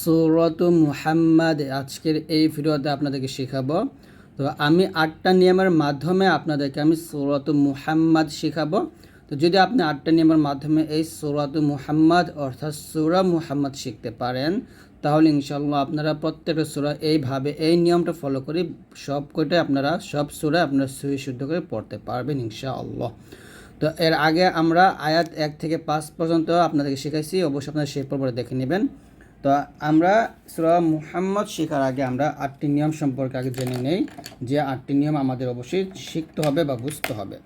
সৌরত মুহাম্মাদ, আজকের এই ভিডিওতে আপনাদেরকে শেখাবো। তো আমি আটটা নিয়মের মাধ্যমে আপনাদেরকে আমি সৌরত মুহাম্মাদ শেখাবো। তো যদি আপনি আটটা নিয়মের মাধ্যমে এই সৌরত মুহাম্মদ, অর্থাৎ সৌরা মুহাম্মদ শিখতে পারেন, তাহলে ইনশাল্লাহ আপনারা প্রত্যেকটা সুরা এইভাবে এই নিয়মটা ফলো করে সব কয়টাই আপনারা, সব সুরা আপনারা সহি শুদ্ধ করে পড়তে পারবেন ইনশাআল্লাহ। তো এর আগে আমরা আয়াত এক থেকে পাঁচ পর্যন্ত আপনাদেরকে শেখাইছি, অবশ্যই আপনারা সেই পর্বে দেখে নেবেন। তো আমরা সুরা মুহাম্মদ শেখার আগে আমরা আটটি নিয়ম সম্পর্কে আগে জেনে নেই, যে আটটি নিয়ম আমাদের অবশ্যই শিখতে হবে বা বুঝতে হবে।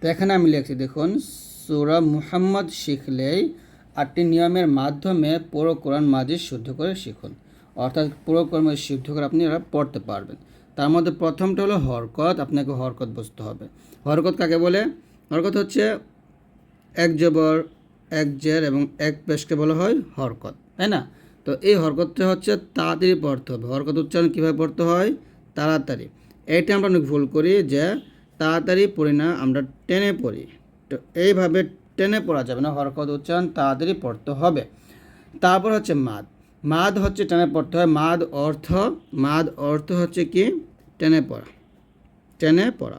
তো এখানে আমি লিখছি, দেখুন, সুরা মুহাম্মদ শিখলেই আটটি নিয়মের মাধ্যমে পুরো কোরআন মাজিদ শুদ্ধ করে শিখুন। অর্থাৎ পুরো কোরআন শুদ্ধ করে আপনি এরা পড়তে পারবেন। তার মধ্যে প্রথমটা হলো হরকত, আপনাকে হরকত বুঝতে হবে। হরকত কাকে বলে? হরকত হচ্ছে এক জবর, এক জের এবং এক পেশকে বলা হয় হরকত, তাই না? তো এই হরকতটা হচ্ছে তাড়াতাড়ি পড়তে হবে। হরকত উচ্চারণ কীভাবে পড়তে হয়? তাড়াতাড়ি। এইটা আমরা অনেক ভুল করি যে তাড়াতাড়ি পড়ি না, আমরা টেনে পড়ি। তো এইভাবে টেনে পড়া যাবে না, হরকত উচ্চারণ তাড়াতাড়ি পড়তে হবে। তারপর হচ্ছে মাদ। মাদ হচ্ছে টেনে পড়তে হয়। মাদ অর্থ মাদ অর্থ হচ্ছে কি? টেনে পড়া। টেনে পড়া।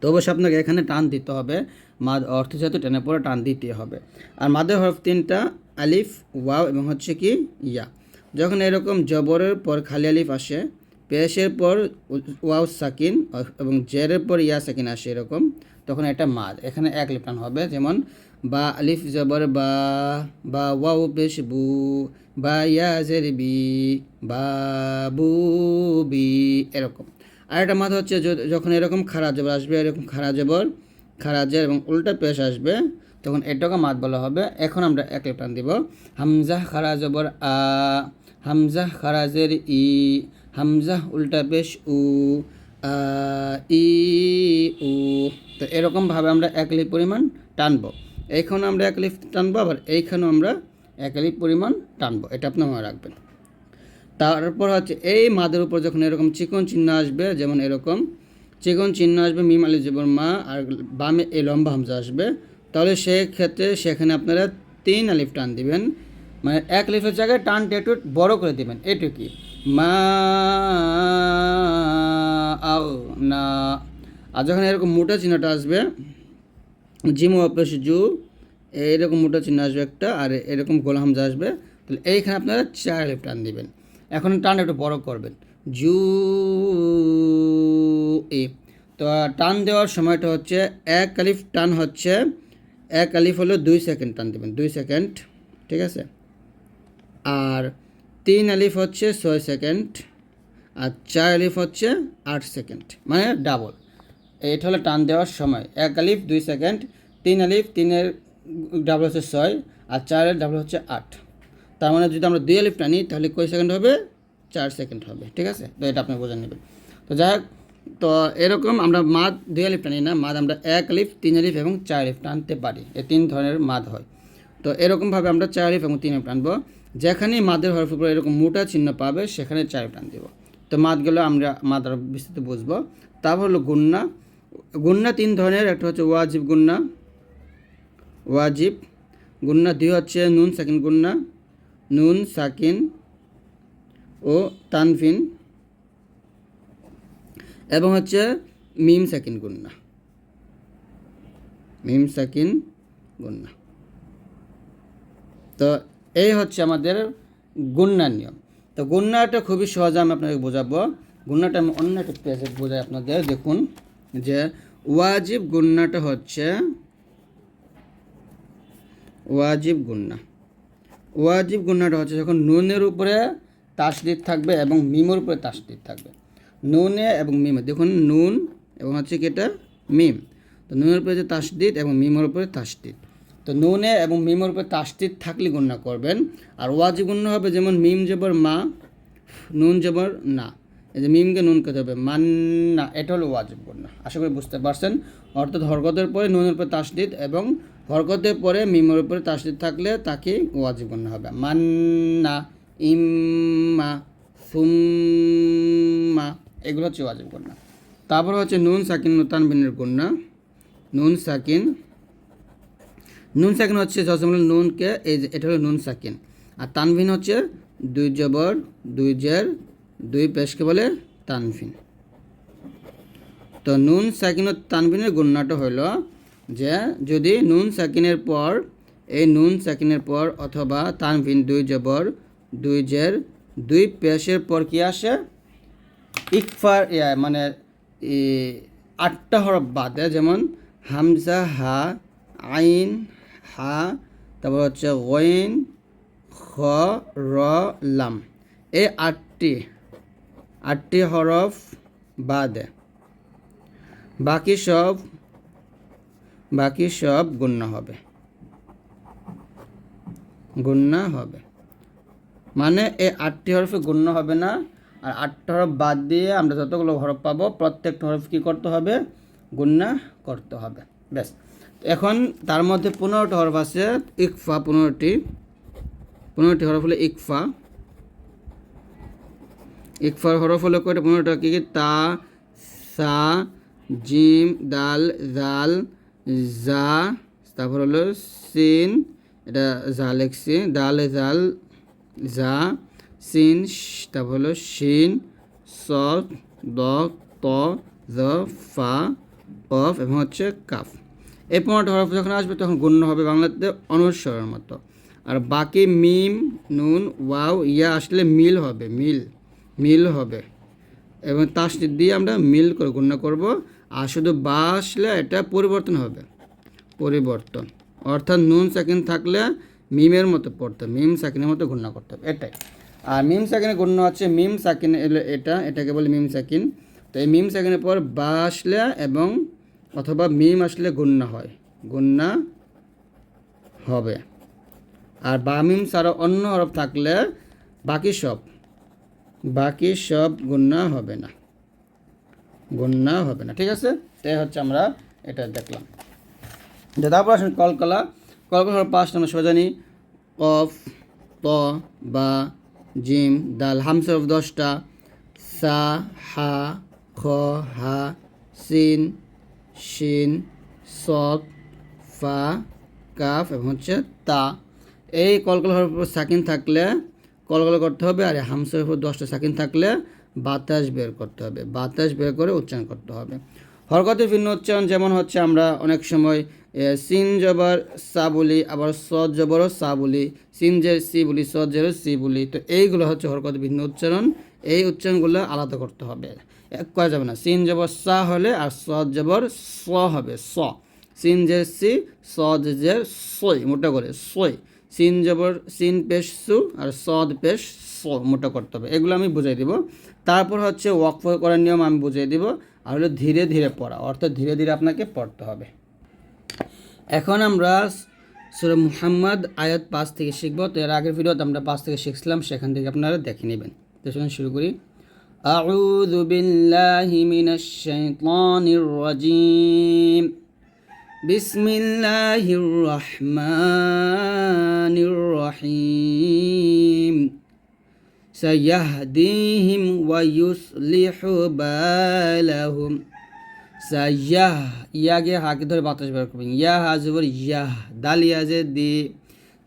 তো অবশ্যই আপনাকে এখানে টান দিতে হবে। মাদ অর্থ যেহেতু টেনে পড়ে, টান দিতে হবে। আর মাদের হরফ তিনটা আলিফ, ওয়াও এবং হচ্ছে কি, ইয়া। যখন এরকম জবরের পর খালি আলিফ আসে, পেশের পর ওয়াও সাকিন এবং জেরের পর ইয়া সাকিন আসে এরকম, তখন এটা মাদ এখানে এক লিপ টান হবে, যেমন, বা আলিফ জবর, বা বা ওয়াও পেশ বু বা ইয়া জের বি বা বু বি এরকম। আর একটা মাথা হচ্ছে যখন এরকম খারা জবর আসবে, এরকম খারা জবর খারা জের এবং উল্টা পেশ আসবে তখন এটাকে মাত বলা হবে। এখন আমরা এক টান দিব। হামজাহ খারা জবর আ হামজাহ খারাজের ই হামজাহ উল্টা পেশ উ, আ, ই, উ। তো এরকমভাবে আমরা এক লিপ পরিমাণ টানবো। এইখানে আমরা এক লিপ টানবো, আবার এইখানেও আমরা এক লিপ পরিমাণ টানবো। এটা আপনি মনে রাখবেন। তারপর হচ্ছে এই মাদের উপর যখন এরকম চিকন চিহ্ন আসবে, যেমন এরকম, চিকন চিহ্ন আসবে, মিম আলি জীবন মা, আর বামে এই লম্বা হামজা আসবে তাহলে সেক্ষেত্রে সেখানে আপনারা তিন আলিফ টান দিবেন। মানে এক লিফের জায়গায় টানটা একটু বড় করে দিবেন। এটুকুই মা না। আর যখন এরকম মোটা চিহ্নটা আসবে, জিমো অপেশ জু এইরকম মোটা চিহ্ন আসবে একটা, আর এরকম গোল হামজা আসবে, তাহলে এইখানে আপনারা চার আলিফ টান দিবেন। এখন টান একটু বড় করবেন। জু, এ। তো টান দেওয়ার সময়টা হচ্ছে, এক আলিফ টান হচ্ছে এক আলিফ হলো দুই সেকেন্ড টান দেবেন, দুই সেকেন্ড, ঠিক আছে? আর তিন আলিফ হচ্ছে ছয় সেকেন্ড, আর চার আলিফ হচ্ছে আট সেকেন্ড মানে ডাবল। এটা হলো টান দেওয়ার সময়, এক আলিফ, দুই সেকেন্ড, তিন আলিফ, তিনের ডাবল হচ্ছে ছয়, আর চারের ডাবল হচ্ছে আট। তার মানে যদি আমরা দুই আলিফ টানি, তাহলে কয় সেকেন্ড হবে? চার সেকেন্ড হবে, ঠিক আছে? তো এটা আপনি বোঝা নেবেন। তো যাই হোক তো এরকম আমরা মাদ দুই আলিফ টানি না, মাদ আমরা এক আলিফ তিন আলিফ এবং চার আলিফ টানতে পারি। এই তিন ধরনের মাদ হয়। তো এরকমভাবে আমরা চার আলিফ এবং তিন আলিফ টানবো যেখানেই মাদের হরফ উপরে এরকম মোটা চিহ্ন পাবে, সেখানে চার আলিফ টান দিব তো মাদগুলো আমরা, মাদ আরও বিস্তৃত বুঝব। তারপর হলো গুন্না। গুন্না তিন ধরনের, একটা হচ্ছে ওয়াজিব গুন্না ওয়াজিব গুন্না, দুই হচ্ছে নুন সাকিন গুন্না, নুন সাকিন ও তানফিন। এবং হচ্ছে মিম সাকিন গুন্না। মিম সাকিন গুন্না। তো এই হচ্ছে আমাদের গুন্নার নিয়ম। তো গুন্নাটা খুবই সহজে আমি আপনাকে বোঝাবো। গুন্নাটা আমি অন্য একটা পেজে বোঝাই আপনাদের, দেখুন, যে ওয়াজিব গুন্নাটা হচ্ছে ওয়াজিব গুন্না। ওয়াজিব গুন্নাটা হচ্ছে যখন নুনের উপরে তাসদিদ থাকবে এবং মিমের উপরে তাসদিদ থাকবে। নুনে এবং মিমে। দেখুন, নুন এবং হচ্ছে কি এটা? মিম। তো নুনের উপরে তাসদিদ এবং মিমের উপরে তাসদিদ। তো নুনে এবং মিমের উপরে তাসদিদ থাকলে গুণনা করবেন। আর ওয়াজি গুণনা হবে যেমন মিম জবর মা, নুন জবর না। এই যে মিমকে নুন খেতে হবে মান্না এটা হলো ওয়াজিব গুণনা। আশা করি বুঝতে পারছেন। অর্থাৎ হরকতের পরে নুনের উপরে তাসদিদ এবং হরকতের পরে মিমের উপরে তাসদিদ থাকলে তাকে ওয়াজিব গুণনা হবে। মান্না ইম্মা সুম্মা এগুলো হচ্ছে ওয়াজিব গুণনা তারপর হচ্ছে নুন, সাকিন তানবিনের গুণনা নুন, সাকিন। নুন, সাকিন হচ্ছে সবসময় নুনকে, এই যে এটা হলো নুন, সাকিন। আর তানভিন হচ্ছে দুই জবর, দুই জের, দুই পেশকে বলে তানভিন। তো নুন সাকিনের তানভিনের গুণনাটা হলো যে যদি নুন, সাকিনের পর, এই নুন, সাকিনের পর অথবা তানভিন দুই জবর, দুই জের, দুই পেশের পর কি আসে? ইকফার মানে আটটা হরফ বাদে যেমন হামজা, হা, আইন, হা, তারপর হচ্ছে ওয়েন খ, র, লাম। এই আটটি আটটি হরফ বাদে বাকি সব বাকি সব গুণ্য হবে। গুণ্য হবে। মানে এই আটটি হরফে গুণ্য হবে না আর আটটা হরফ বাদ দিয়ে আমরা যতগুলো হরফ পাবো, প্রত্যেকটা হরফ কী করতে হবে? গুণ্যা করতে হবে। ব্যাস। এখন তার মধ্যে পনেরোটা হরফ আছে, ইকফা পনেরোটি। পনেরোটি হরফ হলো ইকফা। ইকফার হরফ হলো কয়টা? পনেরোটা কী? কি তা, সা, জিম, দাল, জাল, জা। তারপর হলো সিন, এটা জা লেখছি দাল জাল, জা। সিন তারপর হলো শিন স, দ, ত ফা কফ এবং হচ্ছে কাফ। এই পনেরোটা হরফ যখন আসবে তখন গণ্য হবে বাংলাতে অনুস্বরের মতো। আর বাকি মিম, নুন, ওয়াও, ইয়া আসলে মিল হবে, মিল মিল হবে। এবং তার সাথে দিয়ে আমরা মিল করে গণ্য করব। আর শুধু বা আসলে এটা পরিবর্তন হবে। পরিবর্তন। অর্থাৎ নুন, সাকিন থাকলে মিমের মতো পড়তে মিম, সাকিনের মতো গণ্য করতে হবে, এটাই। আর মিম সাকিনের গণ্য হচ্ছে মিম সাকিন এটা, এটাকে বলে মিম সাকিন তো এই মিম সাকিনের পর বা আসলে এবং অথবা মিম আসলে গণ্য হয়, গণ্য হবে। আর বা মিম ছাড়া অন্য হরফ থাকলে বাকি সব বাকি সব গুণা হবে না গুণা হবে না, ঠিক আছে? তাই হচ্ছে আমরা এটা দেখলাম। তারপর আসেন কলকলা। কলকলা হলো পাঁচ আমরা সোজানি কফ, ত, বা জিম, দাল হামসরফ দশটা, সা, হা, খ, হা, সিন, শিন সৎ ফা, কাফ এবং হচ্ছে তা। এই কলকল উপর সাকিন থাকলে কলকল করতে হবে আর হামসের উপর দশটা সাকিন থাকলে বাতাস বের করতে হবে। বাতাস বের করে উচ্চারণ করতে হবে। হরকতের ভিন্ন উচ্চারণ যেমন হচ্ছে আমরা অনেক সময় সিন জবর সা বলি, আবার সদ জবরও সা বলি, সিন জের সি বলি, সদ জেরও সি বলি। তো এইগুলো হচ্ছে হরকতের ভিন্ন উচ্চারণ। এই উচ্চারণগুলো আলাদা করতে হবে। এক করা যাবে না? সিন জবর সা হলে আর সদ জবর স হবে, স। সিন জের সি, সদ জের সই, মোটা করে সই। সিন জবর, সিন পেশ সু আর সদ পেশ স, মোটা করতে হবে। এগুলো আমি বুঝাই দিব। তারপর হচ্ছে ওয়াকফ করার নিয়ম আমি বুঝিয়ে দিব। আর হলো ধীরে ধীরে পড়া, অর্থাৎ ধীরে ধীরে আপনাকে পড়তে হবে। এখন আমরা সুরা মুহাম্মদ আয়াত পাঁচ থেকে শিখবো তো এর আগের ভিডিওতে আমরা পাঁচ থেকে শিখছিলাম সেখান থেকে আপনারা দেখে নেবেন তো সেখানে শুরু করি أعوذ بالله من الشيطان الرجيم بسم الله الرحمن الرحيم سيهديهم ويصلح بالهم সাইয়াহ ইয়াকে হাকে ধরে বাতাস বের করবেন। ইয়া হাজবর ইয়াহ। দালিয়া যে দি,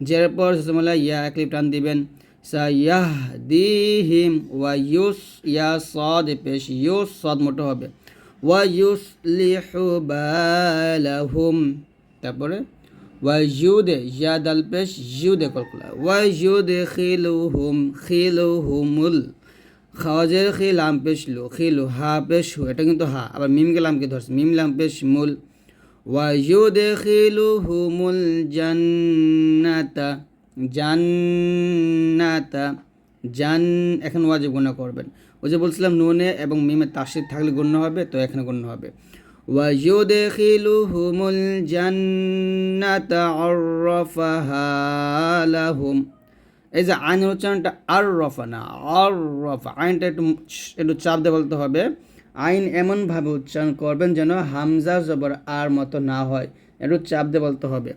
জের পর সুসমলা ইয়া একলিপ টান দিবেন। সাইয়াহ দিহিম ওয়া ইউস ইয়া সদ পেশ, ইউস সদ মোটো হবে। ওয়া ইউস লিহু বালাহুম তারপরে, ওয়া ইউদে ইয়া দাল পেশ ইউদে কলকুলা ওয়া ইউদে খিলুহুম, খিলুহুমুল। খাওয়াজের খি লাম পেশ লু খিলু হা পেশ হু, এটা কিন্তু হা, আবার মিমকে লামকে ধরছে, মিম লাম পেশ মুল। ওয়াজুদে খিলু হুমুল জান্নাতা জান্নাতা, জান, এখন ওয়াজে গুণা করবেন। ওই যে বলছিলাম নুনে এবং মিমে তাসির থাকলে গণ্য হবে, তো এখানে গণ্য হবে। ওয়াজুদে খিলু হুমুল জান্নাতা আরফাহা লাহুম। এই যে আইনের উচ্চারণটা আর রফা না আর রফা আইনটা একটু একটু চাপ দিয়ে বলতে হবে আইন এমনভাবে উচ্চারণ করবেন যেন হামজা জবর আর মতো না হয় একটু চাপ দিয়ে বলতে হবে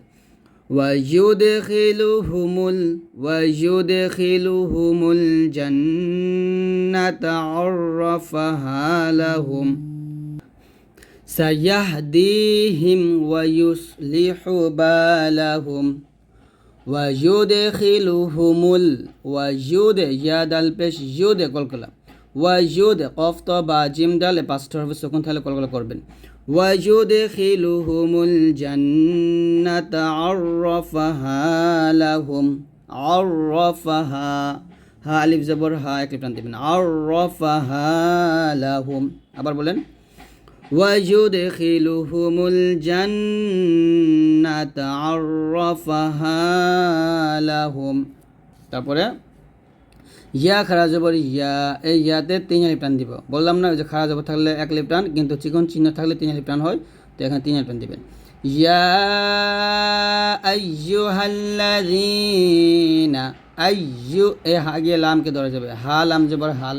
ويدخلهم ال- ويدخلهم الجنة عرفها لهم سيهديهم ويصلح بالهم ওয়াজুদখিলুহুমুল ওয়াজুদ ইয়া দাল পেশ ইউদ কলকলা। ওয়াজুদ কফ ত বা জিম ডাল পাঁচটা হবে কলকলা করবেন। ওয়াজুদখিলুহুমুল জান্নাতা আররাফাহা লাহুম। আররাফাহা, হা, আলিফ জবর, হা, এক লিপ টান দিবেন। আররাফাহা লাহুম। আবার বলেন ويدخلهم الجنة عرفها لهم তারপরে ইয়া খারা জবর ইয়া এই ইয়াতে তিন আলিপ টান দিব বললাম না ওই যে খারা জবর থাকলে এক লিপ টান কিন্তু চিকন চিহ্ন থাকলে তিন আলিপ টান হয় তো এখানে তিন আলিপ টান দিবেন ইয়া আইয়ুহাল্লাযীনা আইয়ু এ হা গিয়ে লামকে ধরা যাবে হা লাম জবর হাল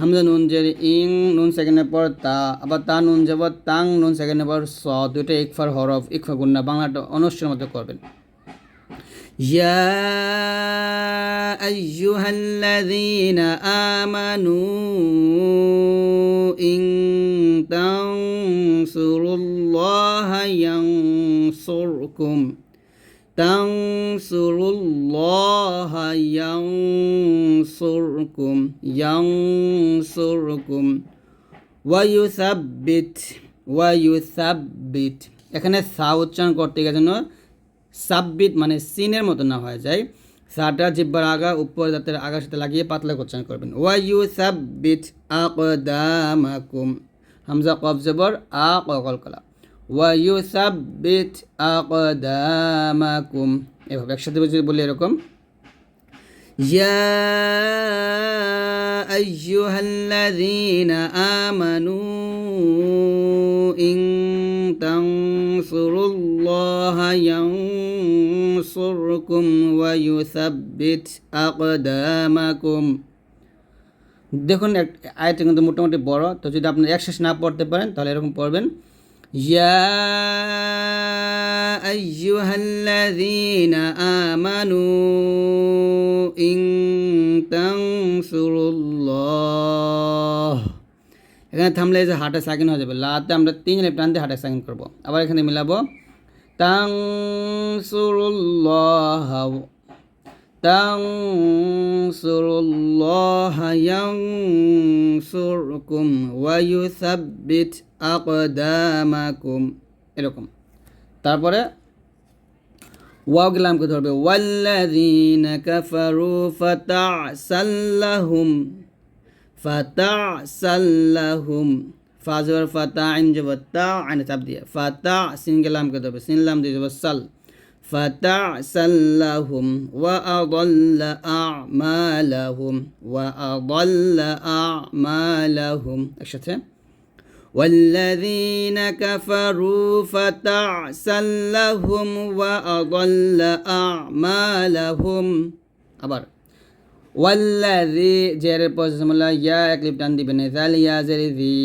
হামজা নুন জের ইং নুন সেকেন্ডের পর তা আবার তা নুন যাব তাং নুন সেকেন্ডের পর স দুটো ইকফার হরফ ইকফা গুন্না বাংলাটা অনুষ্ঠের মতো করবেন ইয়া আইয়ুহাল্লাযীনা আমানু ইন তানসুরুল্লাহা ইয়ানসুরকুম তানসুরুল্লাহা ইয়ানসুরকুম ইয়ানসুরকুম ওয়ায়ুসাব্বিত ওয়ায়ুসাব্বিত এখানে সা উচ্চারণ করতে গেলে যেন সাব্বিত মানে সিনের মতো না হয়ে যায়। সাটা জিব্বার আগা, উপর দাঁতের আগার সাথে লাগিয়ে পাতলা উচ্চারণ করবেন। ওয়াইউ সাব্বিত আকদামাকুম। হামজা, কফ, জবর, আ কল কলা। ওয়াইউ সাব্বিত আকদামাকুম। এভাবে একসাথে বলি এরকম। يا أيها الذين آمنوا إن تنصروا الله ينصركم ويثبت أقدامكم দেখুন আয়টা কিন্তু মোটামুটি বড় তো যদি আপনি একশেষ না পড়তে পারেন তাহলে এরকম পড়বেন ইয়া আইয়ুহাল্লাযীনা আমানু ইন তানসুরুল্লাহ এখানে থামলে যে হাটে সাকিন হয়ে যাবে। লাতে আমরা তিন জনের প্রান্তে হাটে সাকিন করব। আবার এখানে মিলাবো। তাংসুরুল্লাহ তাংসুরুল্লাহ ইয়ানসুরকুম ওয়া ইউসাব্বিত আকদামাকুম। এরকম। তারপরে ওয়াও গেলামকে ধরবে, ওয়াল্লাযীনা কাফারু ফাতাসাল্লাহুম ফাতাসাল্লাহুম। ফাজর ফাতা, আইন যাব তা, আইন চাপ দিয়ে। ফাতা, সিন গেলামকে ধরবে, সিন লাম দিয়ে যাব সাল। আদাল্লা আমালাহুম, ওয়া আদাল্লা আমালাহুম। একসাথে والذين كفروا فتعسا لهم وأضل أعمالهم আবার ওয়াল্লাযী জের পজিশনলা ইয়া এক লিপ টান দিবেন জাল ইয়া জের দি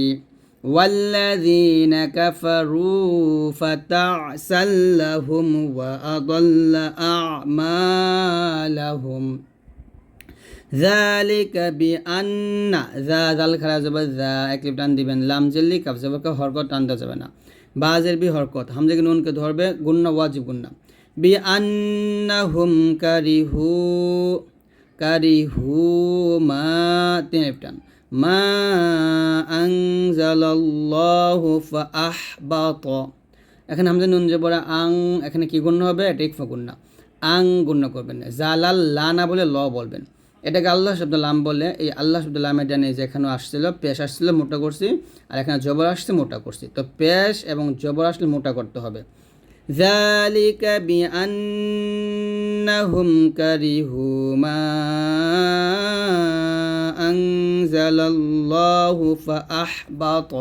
والذين كفروا فتعسا لهم وأضل أعمالهم জালিকা বি আন্না জা জাল খারা যাবে জা এক লিপ টান দিবেন। লাম জেল্লি কাপ যাবে হরকত টান দেওয়া যাবে না। বাজের বি হরকত। নুনকে ধরবে গুন্না ওয়াজিব গুন্না বি আন্না হুম কারি হু কারি হু মা তিন আং এখানে হামজা নুন যে বড়া আং, এখানে কি গুণ্য হবে? এটা ইকফা গুণ্না আং গুণ করবেন জালাল লা না বলে ল বলবেন। এটাকে আল্লাহ শব্দ লাম বলে এই আল্লাহ শব্দ লামের ডানে যে এখানে আসছিল পেশ আসছিল মোটা করছি আর এখানে জবর আসছে মোটা করছি তো পেশ এবং জবর আসলে মোটা করতে হবে ذلك بأنهم كرهوا ما أنزل الله فأحبط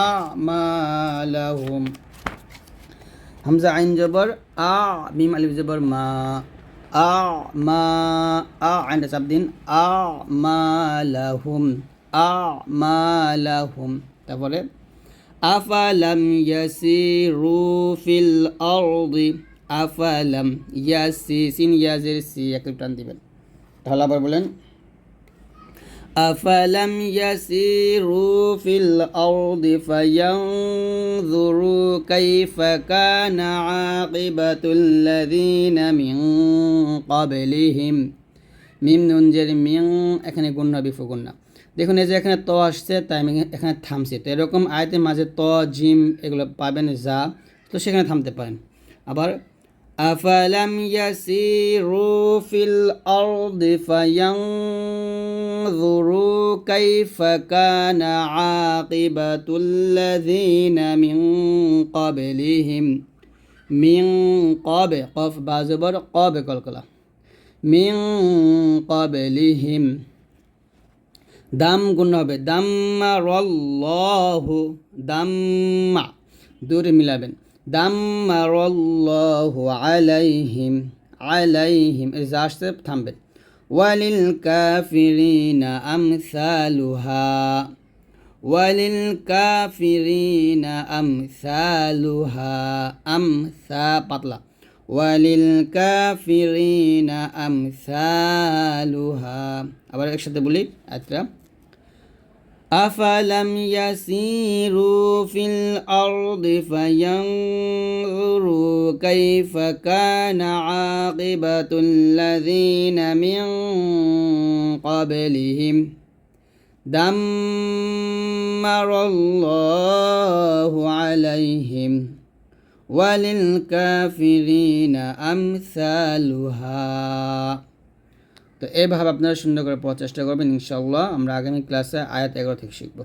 أعمالهم হামজা আইন জবর আ মিম আলিফ জবর মা আ আইনটা চাপ দিন আহুম মালাহুম আ মালাহুম তারপরে, আফালাম ইয়াসিরু ফিল আরদি, আফালাম ইয়াসি, সিন ইয়াজের সি একটু টান দিবেন। তাহলে আবার বলেন أفلم يسيروا في الأرض فينظروا كيف كان عاقبة الذين من قبلهم মিম নুনজের মিং এখানে গুণ্য বিফু গুণ্য দেখুন এই যে এখানে ত আসছে তাই আমি এখানে থামছি তো এরকম আয়তের মাঝে ত জিম এগুলো পাবেন যা তো সেখানে থামতে পারেন আবার أفلم يسيروا في الأرض فينظروا كيف كان عاقبة الذين من قبلهم من قبل قف بازبر قاب কলকলা من قبلهم দাম গুণ হবে দাম্মারল্লাহু দাম্মা দূরে মিলাবেন দাম্মারল্লাহু আলাইহিম আলাইহিম এর যা আসতে থামবেন ওয়ালিল কাফিরিনা আমসালুহা ওয়ালিল কাফিরিনা আমসালুহা আমসা পাতলা ওয়ালিল কাফিরিনা আমসালুহা আবার একসাথে বলি আচ্ছা أفلم يسيروا في الأرض فينظروا كيف كان عاقبة الذين من قبلهم دمر الله عليهم وللكافرين أمثالها তো এইভাবে আপনারা সুন্দর করে পড়ার চেষ্টা করবেন, ইনশাআল্লাহ। আমরা আগামী ক্লাসে আয়াত এগারো থেকে শিখব।